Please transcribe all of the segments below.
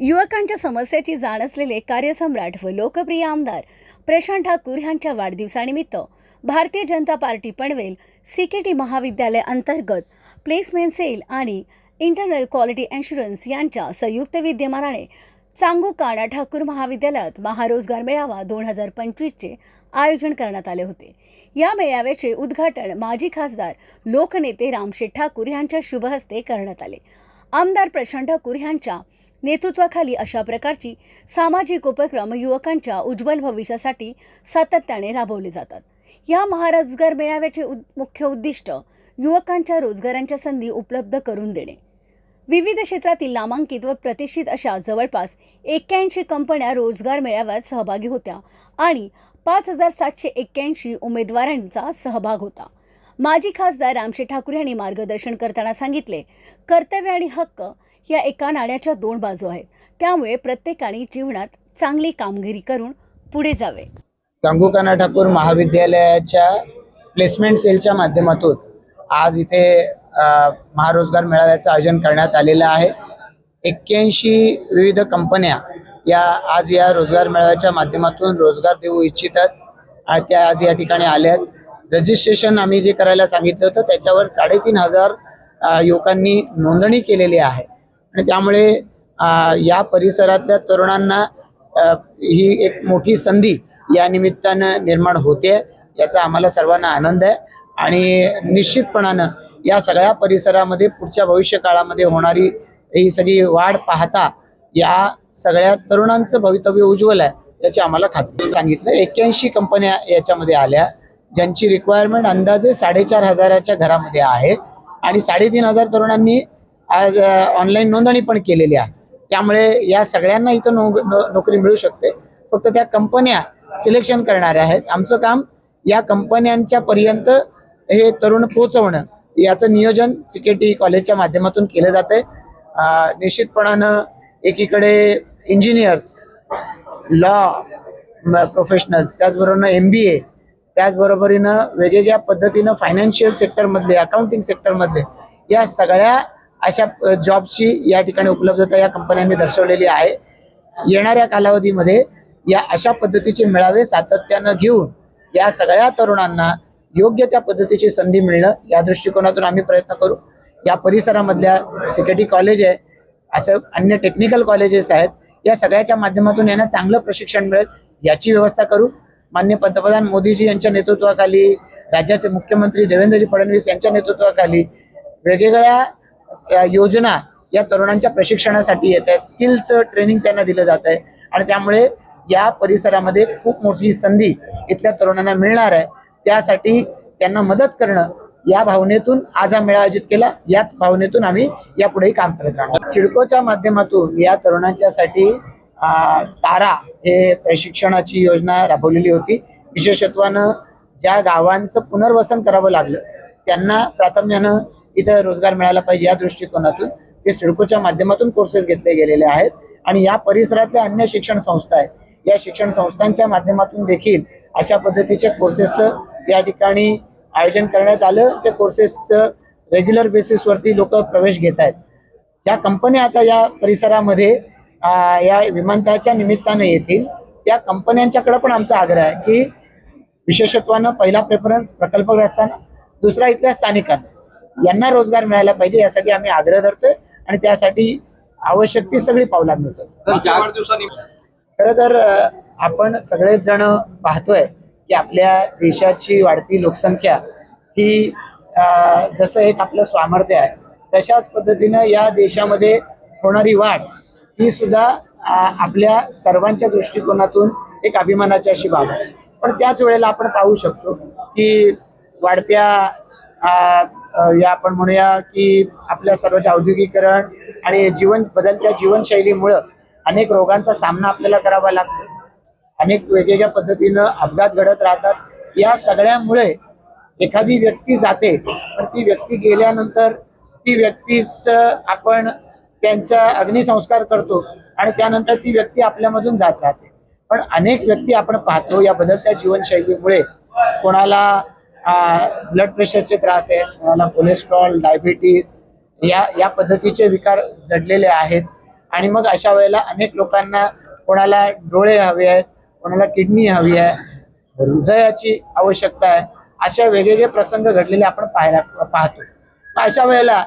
युवकांच्या समस्याची जाण असलेले कार्यसम्राट व लोकप्रिय आमदार प्रशांत ठाकूर यांच्या वाढदिवसानिमित्त Bharatiya Janata Party Panvel C K T महाविद्यालय अंतर्गत प्लेसमेंट सेल आणि इंटरनल क्वालिटी इन्शुरन्स यांच्या संयुक्त विद्यमानाने चांगू काणा ठाकूर महाविद्यालयात महारोजगार मेळावा दोन हजार पंचवीसचे आयोजन करण्यात आले होते. या मेळाव्याचे उद्घाटन माजी खासदार लोकनेते रामशेठ ठाकूर यांच्या शुभहस्ते करण्यात आले. आमदार प्रशांत ठाकूर यांच्या नेतृत्वाखाली अशा प्रकारची सामाजिक उपक्रम युवकांच्या उज्ज्वल भविष्यासाठी सातत्याने राबवले जातात. या महारोजगार मेळाव्याचे उद- मुख्य उद्दिष्ट युवकांच्या रोजगारांच्या संधी उपलब्ध करून देणे. विविध क्षेत्रातील नामांकित व प्रतिष्ठित अशा जवळपास एक्क्याऐंशी कंपन्या रोजगार मेळाव्यात सहभागी होत्या आणि पाच हजार सातशे एक्क्याऐंशी उमेदवारांचा सहभाग होता. माजी खासदार रामशे ठाकूर यांनी मार्गदर्शन करताना सांगितले कर्तव्य आणि हक्क या एका नाण्याच्या दोन बाजू आहेत. त्यामुळे प्रत्येकाने जीवनात चांगली कामगिरी करून पुढे जावे. सांगुकाना ठाकूर? महाविद्यालयाच्या प्लेसमेंट सेलच्या माध्यमातून आज इथे महारोजगार मेळाव्याचं आयोजन करण्यात आलेलं आहे. एक्क्याऐंशी विविध कंपन्या या आज या रोजगार मेळाव्याच्या माध्यमातून रोजगार देऊ इच्छितात आणि त्या आज या ठिकाणी आल्या आहेत. रजिस्ट्रेशन आम्ही जे करायला सांगितलं होतं त्याच्यावर साडेतीन हजार युवकांनी नोंदणी केलेली आहे. आणि त्यामुळे या परिसरातल्या तरुणांना ही एक मोठी संधी या निमित्तानं निर्माण होते याचा आम्हाला सर्वांना आनंद आहे. आणि निश्चितपणानं या सगळ्या परिसरामध्ये पुढच्या भविष्य काळामध्ये होणारी ही सगळी वाढ पाहता या सगळ्या तरुणांचं भवितव्य उज्ज्वल आहे याची आम्हाला खात्री सांगितलं एक्क्याऐंशी कंपन्या याच्यामध्ये आल्या ज्यांची रिक्वायरमेंट अंदाजे साडेचार हजाराच्या घरामध्ये आहे. आणि साडेतीन हजार तरुणांनी आज ऑनलाईन नोंदणी पण केलेली आहे. त्यामुळे या सगळ्यांना इथं नो नो- नोकरी मिळू शकते. फक्त त्या कंपन्या सिलेक्शन करणाऱ्या आहेत. आमचं काम या कंपन्यांच्या पर्यंत हे तरुण पोहोचवणं. याचं नियोजन सिक्युरिटी कॉलेजच्या माध्यमातून केलं जातं आहे निश्चितपणानं एकीकडे इंजिनियर्स लॉ प्रोफेशनल्स त्याचबरोबर एम बी ए त्याचबरोबरीनं वेगवेगळ्या पद्धतीनं फायनान्शियल सेक्टरमधले अकाउंटिंग सेक्टरमधले या सगळ्या अशा जॉबची या ठिकाणी उपलब्धता या कंपन्यांनी दर्शवलेली आहे. येणाऱ्या कालावधीमध्ये या अशा पद्धतीचे मेळावे सातत्यानं घेऊन या सगळ्या तरुणांना योग्य त्या पद्धतीची संधी मिळणं या दृष्टिकोनातून आम्ही प्रयत्न करू. या परिसरामधल्या सिकेटी कॉलेज आहे असं अन्य टेक्निकल कॉलेजेस आहेत या सगळ्याच्या माध्यमातून यांना चांगलं प्रशिक्षण मिळेल याची व्यवस्था करू. मान्य पंतप्रधान मोदीजी यांच्या नेतृत्वाखाली राज्याचे मुख्यमंत्री देवेंद्रजी फडणवीस यांच्या नेतृत्वाखाली वेगवेगळ्या योजना या तरुणांच्या प्रशिक्षणासाठी येत आहेत. स्किलचं ट्रेनिंग त्यांना दिलं जात आहे. आणि त्यामुळे या परिसरामध्ये खूप मोठी संधी इथल्या तरुणांना मिळणार आहे. त्यासाठी त्यांना मदत करणं या भावनेतून आज हा मेळा आयोजित केला. याच भावनेतून आम्ही यापुढेही काम करत राहणार सिडकोच्या माध्यमातून या तरुणांच्यासाठी तारा हे प्रशिक्षणाची योजना राबवलेली होती. विशेषत्वानं ज्या गावांचं पुनर्वसन करावं लागलं त्यांना प्राथम्यानं इथं रोजगार मिळाला पाहिजे या दृष्टिकोनातून. ते सिडकोच्या माध्यमातून कोर्सेस घेतले गेलेले आहेत. आणि या परिसरातल्या अन्य शिक्षण संस्था आहेत. या शिक्षण संस्थांच्या माध्यमातून देखील अशा पद्धतीचे कोर्सेसचं या ठिकाणी आयोजन करण्यात आलं. ते कोर्सेसचं रेग्युलर बेसिसवरती लोक प्रवेश घेत आहेत. ज्या कंपन्या आता या परिसरामध्ये या विमानतळाच्या निमित्तानं येतील. त्या कंपन्यांच्याकडे पण आमचा आग्रह आहे की विशेषत्वानं पहिला प्रेफरन्स प्रकल्पग्रस्तांना दुसरा इथल्या स्थानिकांना. यांना रोजगार मिळाला पाहिजे यासाठी आम्ही आग्रह धरतोय आणि त्यासाठी आवश्यक ती सगळी पावलं वाढदिवसानी खरं तर आपण सगळेच जण पाहतोय की आपल्या देशाची वाढती लोकसंख्या ही जसं एक आपलं सामर्थ्य आहे तशाच पद्धतीनं या देशामध्ये होणारी वाढ ही सुद्धा आपल्या सर्वांच्या दृष्टिकोनातून एक अभिमानाची अशी बाब आहे. पण त्याच वेळेला आपण पाहू शकतो की वाढत्या या आपण म्हणूया की आपल्या सर्वांचे औद्योगिकरण आणि जीवन बदलत्या जीवनशैलीमुळं अनेक रोगांचा सामना आपल्याला करावा लागतो. अनेक वेगवेगळ्या पद्धतीनं अपघात घडत राहतात. या सगळ्यामुळे एखादी व्यक्ती जाते पण ती व्यक्ती गेल्यानंतर ती व्यक्तीच आपण त्यांचा अग्निसंस्कार करतो आणि त्यानंतर ती व्यक्ती आपल्यामधून जात राहते. पण अनेक व्यक्ती आपण पाहतो या बदलत्या जीवनशैलीमुळे कोणाला ब्लड प्रेशरचे त्रास आहेत कोणाला कोलेस्ट्रॉल डायबिटीस या या पद्धतीचे विकार जडलेले आहेत. आणि मग अशा वेळेला अनेक लोकांना कोणाला डोळे हवे आहेत कोणाला किडनी हवी आहे हृदयाची आवश्यकता आहे अशा वेगवेगळे प्रसंग घडलेले आपण पाहायला पाहतो. अशा वेळेला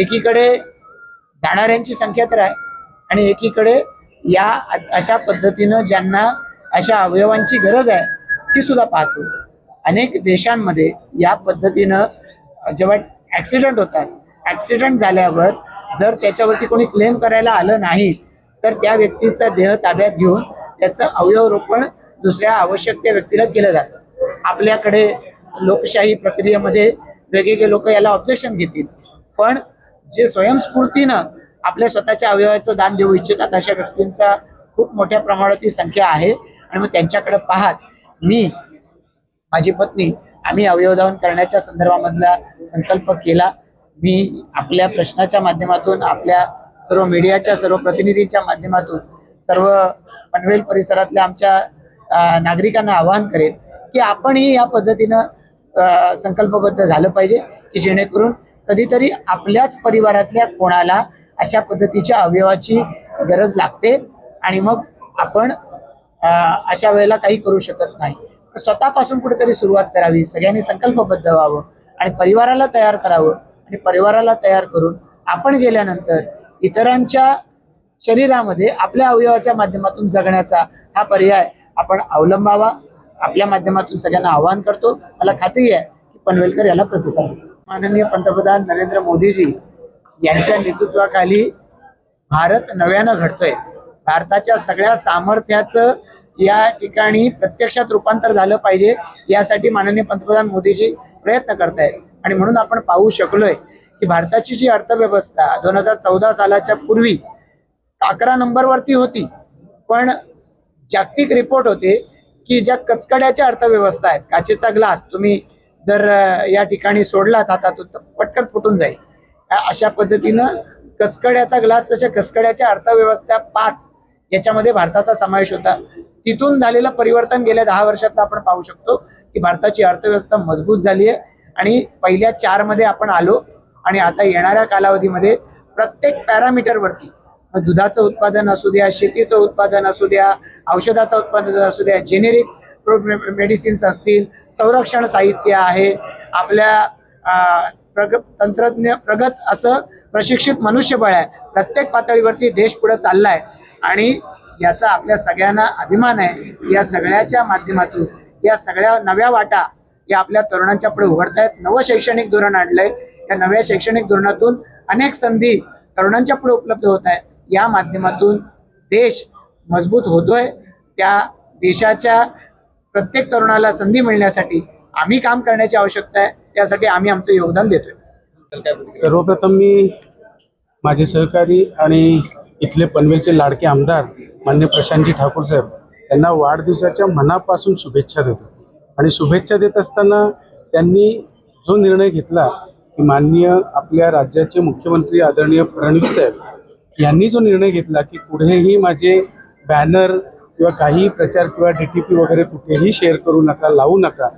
एकीकडे जाणाऱ्यांची संख्या तर आहे आणि एकीकडे या अशा पद्धतीनं ज्यांना अशा अवयवांची गरज आहे ती सुद्धा पाहतो. अनेक देशांमध्ये या पद्धतीनं जेव्हा ॲक्सिडंट होतात ॲक्सिडंट झाल्यावर जर त्याच्यावरती कोणी क्लेम करायला आलं नाही तर त्या व्यक्तीचा देह ताब्यात घेऊन त्याचं अवयव रोपण दुसऱ्या आवश्यक त्या व्यक्तीला केलं जातं. आपल्याकडे लोकशाही प्रक्रियेमध्ये वेगवेगळे लोक याला ऑब्जेक्शन घेतील. पण जे स्वयंस्फूर्तीनं आपल्या स्वतःच्या अवयवाचं दान देऊ इच्छितात अशा व्यक्तींचा खूप मोठ्या प्रमाणात ही संख्या आहे. आणि मग त्यांच्याकडे पाहत मी माझी पत्नी आम्ही अवयवदान करण्याच्या संदर्भामधला संकल्प केला. मी आपल्या प्रश्नाच्या माध्यमातून आपल्या सर्व मीडियाच्या सर्व प्रतिनिधींच्या माध्यमातून सर्व पनवेल परिसरातल्या आमच्या नागरिकांना आवाहन करेन की आपणही या पद्धतीनं संकल्पबद्ध झालं पाहिजे की जेणेकरून कधीतरी आपल्याच परिवारातल्या कोणाला अशा पद्धतीच्या अवयवाची गरज लागते आणि मग आपण अशा वेळेला काही करू शकत नाही. स्वतःपासून कुठेतरी सुरुवात करावी सगळ्यांनी संकल्पबद्ध व्हावं आणि परिवाराला तयार करावं आणि परिवाराला तयार करून आपण गेल्यानंतर इतरांच्या शरीरामध्ये आपल्या अवयवाच्या माध्यमातून जगण्याचा हा पर्याय आपण अवलंबावा. आपल्या माध्यमातून सगळ्यांना आवाहन करतो. मला खात्री आहे की पनवेलकर याला प्रतिसाद माननीय पंतप्रधान नरेंद्र मोदीजी यांच्या नेतृत्वाखाली भारत नव्यानं घडतोय. भारताच्या सगळ्या सामर्थ्याचं या ठिकाणी प्रत्यक्षात रूपांतर झालं पाहिजे. यासाठी माननीय पंतप्रधान मोदीजी प्रयत्न करतायत. आणि म्हणून आपण पाहू शकलोय की भारताची जी अर्थव्यवस्था दोन हजार चौदा सालाच्या पूर्वी अकरा नंबरवरती होती. पण जागतिक रिपोर्ट होते की ज्या कचकड्याच्या अर्थव्यवस्था आहेत काचेचा ग्लास तुम्ही जर या ठिकाणी सोडलात हातात तर पटकन फुटून जाईल. अशा पद्धतीनं कचकड्याचा ग्लास तशा कचकड्याच्या अर्थव्यवस्था पाच याच्यामध्ये भारताचा समावेश होता. तिथून झालेलं परिवर्तन गेल्या दहा वर्षातलं आपण पाहू शकतो की भारताची अर्थव्यवस्था मजबूत झाली आहे आणि पहिल्या चारमध्ये आपण आलो आणि आता येणाऱ्या कालावधीमध्ये प्रत्येक पॅरामीटरवरती मग दुधाचं उत्पादन असू द्या शेतीचं उत्पादन असू द्या औषधाचं उत्पादन असू द्या जेनेरिक मेडिसिन्स असतील संरक्षण साहित्य आहे आपल्या प्रगत प्रग तंत्रज्ञ प्रगत असं प्रशिक्षित मनुष्यबळ आहे. प्रत्येक पातळीवरती देश पुढे चाललाय. आणि याचा आपल्या सगळ्यांना अभिमान आहे. या सगळ्याच्या माध्यमातून या सगळ्या नव्या वाटा या आपल्या तरुणांच्या पुढे उघडतायत. नवं शैक्षणिक धोरण आणलंय. या नव्या शैक्षणिक धोरणातून अनेक संधी तरुणांच्या पुढे उपलब्ध होत आहेत या माध्यमातून देश मजबूत होतोय. त्या देशाच्या प्रत्येक तरुणाला संधी मिळण्यासाठी आम्ही काम करण्याची आवश्यकता आहे. त्यासाठी आम्ही आमचं योगदान देतोय. सर्वप्रथम मी माझे सहकारी आणि इथले पनवेलचे लाडके आमदार मान्य प्रशांतजी ठाकूर साहेब यांना वाढदिवसाच्या मनापासून शुभेच्छा देतो. आणि शुभेच्छा देत असताना त्यांनी जो निर्णय घेतला की माननीय आपल्या राज्याचे मुख्यमंत्री आदरणीय फडणवीस साहेब यांनी जो निर्णय घेतला की पुढेही माझे बॅनर किंवा काही प्रचार किंवा डी टी पी वगैरे कुठेही शेअर करू नका लावू नका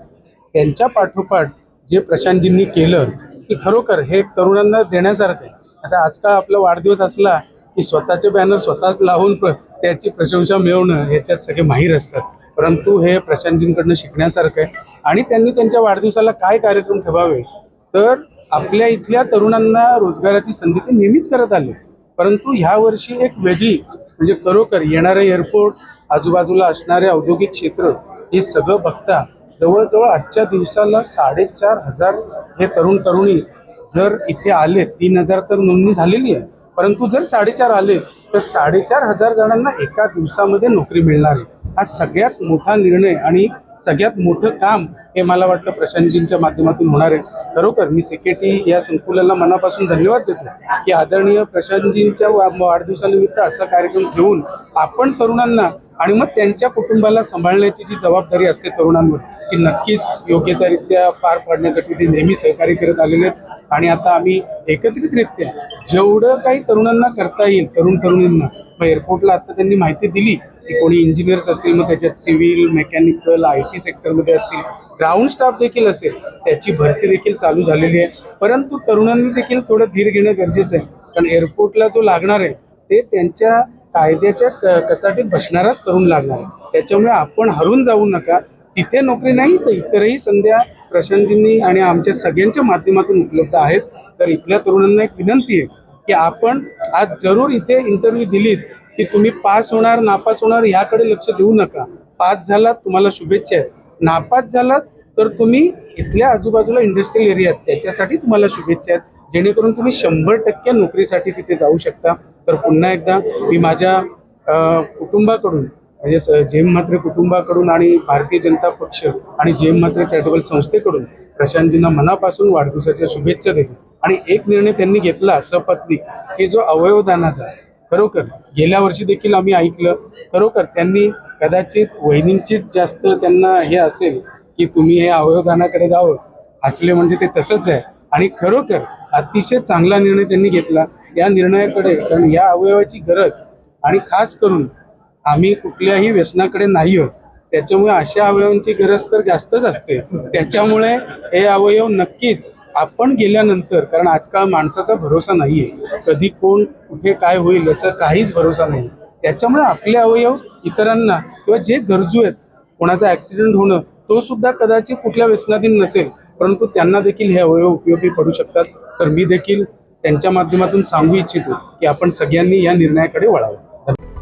त्यांच्या पाठोपाठ जे प्रशांतजींनी केलं की खरोखर हे तरुणांना देण्यासारखं आहे. आता आजकाल आपला वाढदिवस असला की स्वतःचे बॅनर स्वतःच लावून त्याची प्रशंसा मिळवणं याच्यात सगळे माहीर असतात. परंतु हे प्रशांतजींकडनं शिकण्यासारखं आहे. आणि त्यांनी त्यांच्या वाढदिवसाला काय कार्यक्रम ठेवावे? तर आपल्या इथल्या तरुणांना रोजगाराची संधी ते नेहमीच करत आले. परंतु ह्या वर्षी एक वेगळी म्हणजे खरोखर येणारे एअरपोर्ट आजूबाजूला असणारे औद्योगिक क्षेत्र हे सगळं बघता जवळजवळ आजच्या दिवसाला साडेचार हजार हे तरुण तरुणी जर इथे आले तीन हजार तर नोंदणी झालेली आहे. परंतु जर साडेचार आले तर साडेचार हजार जणांना एका दिवसामध्ये नोकरी मिळणार आहे. हा सगळ्यात मोठा निर्णय आणि सगळ्यात मोठं काम हे मला वाटतं प्रशांतजींच्या माध्यमातून होणार आहे. खरोखर मी सेकेटी या संकुलाला मनापासून धन्यवाद देतो की आदरणीय प्रशांतजींच्या वा- वाढदिवसानिमित्त असा कार्यक्रम ठेवून आपण तरुणांना आणि मग त्यांच्या कुटुंबाला सांभाळण्याची जी जबाबदारी असते तरुणांवर ती नक्कीच योग्यतारित्या पार पाडण्यासाठी ते नेहमी सहकार्य करत आलेले आहेत. आणि आता आम्ही एकत्रितरित्या जेवढं काही तरुणांना करता येईल तरुण तरुणींना मग एअरपोर्टला आता त्यांनी माहिती दिली की कोणी इंजिनियर्स असतील मग त्याच्यात सिव्हिल मेकॅनिकल आय टी सेक्टरमध्ये असतील ग्राउंड स्टाफ देखील असेल त्याची भरती देखील चालू झालेली आहे. परंतु तरुणांनी देखील थोडं धीर घेणं गरजेचं आहे. कारण एअरपोर्टला जो लागणार आहे ते त्यांच्या कायद्याच्या क- कचाटीत बसणाराच तरुण लागणार आहे. त्याच्यामुळे आपण हरून जाऊ नका. तिथे नोकरी नाही तर इतरही संध्या प्रशांतजींनी आणि आमच्या सगळ्यांच्या माध्यमातून उपलब्ध आहेत. तर इथल्या तरुणांना एक विनंती आहे की आपण आज जरूर इथे इंटरव्ह्यू दिलीत की तुम्ही पास होणार नापास होणार याकडे लक्ष देऊ नका. पास झालात तुम्हाला शुभेच्छा आहेत. नापास झालात तर तुम्ही इथल्या आजूबाजूला इंडस्ट्रियल एरिया आहेत. त्याच्यासाठी तुम्हाला शुभेच्छा आहेत. जेणेकरून तुम्ही शंभर टक्के नोकरीसाठी तिथे जाऊ शकता. तर पुन्हा एकदा मी माझ्या कुटुंबाकडून म्हणजे जेम म्हात्रे कुटुंबाकडून आणि भारतीय जनता पक्ष आणि जेम म्हात्रे चॅरिटेबल संस्थेकडून प्रशांतजींना मनापासून वाढदिवसाच्या शुभेच्छा देतो. आणि एक निर्णय त्यांनी घेतला सपत्नी की जो अवयवदानाचा खरोखर गेल्या वर्षी देखील आम्ही ऐकलं. खरोखर त्यांनी कदाचित वहिनींचीच जास्त त्यांना हे असेल की तुम्ही हे अवयवदानाकडे जावं. हसले म्हणजे ते तसंच आहे. आणि खरोखर अतिशय चांगला निर्णय त्यांनी घेतला. या निर्णयाकडे कारण या अवयवाची गरज आणि खास करून आम्ही कुठल्याही व्यसनाकडे नाही आहोत. त्याच्यामुळे अशा अवयवांची गरज तर जास्तच असते. त्याच्यामुळे हे अवयव नक्कीच आपण गेल्यानंतर कारण आजकाल माणसाचा भरोसा नाहीये. कधी कोण कुठे काय होईल याचा काहीच भरोसा नाही. त्याच्यामुळे आपले अवयव इतरांना किंवा जे गरजू आहेत कोणाचा ऍक्सिडेंट होणं तो सुद्धा कदाचित कुठल्या व्यसनाधीन नसेल परंतु त्यांना देखील हे अवयव उपयोगी पडू शकतात. तर मी देखील त्यांच्या माध्यमातून सांगू इच्छितो की आपण सगळ्यांनी या निर्णयाकडे वळावं.